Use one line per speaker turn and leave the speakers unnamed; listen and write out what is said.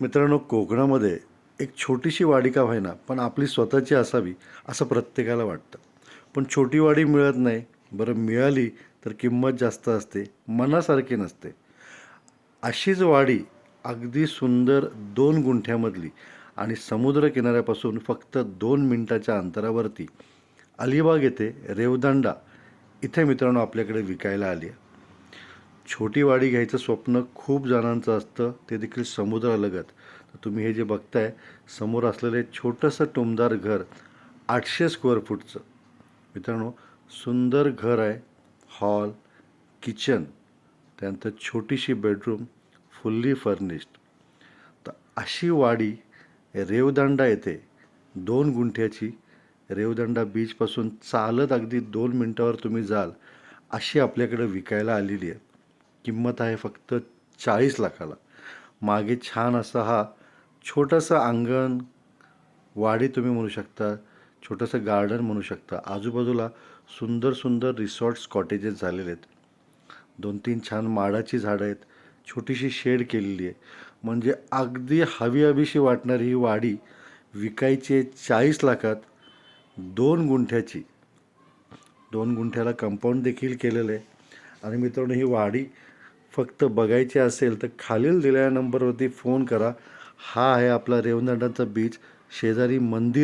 मित्रांनो कोकणामध्ये एक छोटीशी वाडी का व्हायना पण आपली स्वतःची असावी असं प्रत्येकाला वाटतं. पण छोटी वाडी मिळत नाही बरं मिळाली तर किंमत जास्त असते मनासारखी नसते. अशीच वाडी अगदी सुंदर दोन गुंठ्यामधली आणि समुद्रकिनाऱ्यापासून फक्त दोन मिनटाच्या अंतरावरती अलिबाग येथे रेवदांडा इथे मित्रांनो आपल्याकडे विकायला आली आहे. छोटी वाडी घ्यायचं स्वप्न खूप जणांचं असतं ते देखील समुद्रालगत. तर तुम्ही हे जे बघताय समोर असलेलं छोटंसं टोमदार घर आठशे स्क्वेअर फूटचं मित्रांनो सुंदर घर आहे हॉल किचन त्यानंतर छोटीशी बेडरूम फुल्ली फर्निश्ड तर अशी वाडी रेवदांडा येथे दोन गुंठ्याची. रेवदंडा बीचपासून चालत अगदी दोन मिनटावर तुम्ही जाल अशी आपल्याकडे विकायला आलेली आहे. किंमत आहे फक्त चाळीस लाखाला. मागे छान असा हा छोटंसं अंगण वाडी तुम्ही म्हणू शकता छोटंसं गार्डन म्हणू शकता. आजूबाजूला सुंदर सुंदर रिसॉर्ट्स कॉटेजेस झालेले आहेत. दोन तीन छान माडाची झाडं आहेत. छोटीशी शेड केलेली आहे. म्हणजे अगदी हवी हवीशी वाटणारी ही वाडी विकायची आहे चाळीस लाखात दोन गुंठ्याची. दोन गुंठ्याला कंपाऊंड देखील केलेलं आहे. आणि मित्रांनो ही वाडी फक्त बघायचे असेल तर खालील दिलेल्या नंबरवरती फोन करा. हा आहे आपला रेवदंडाचा बीच शेजारी मंदिर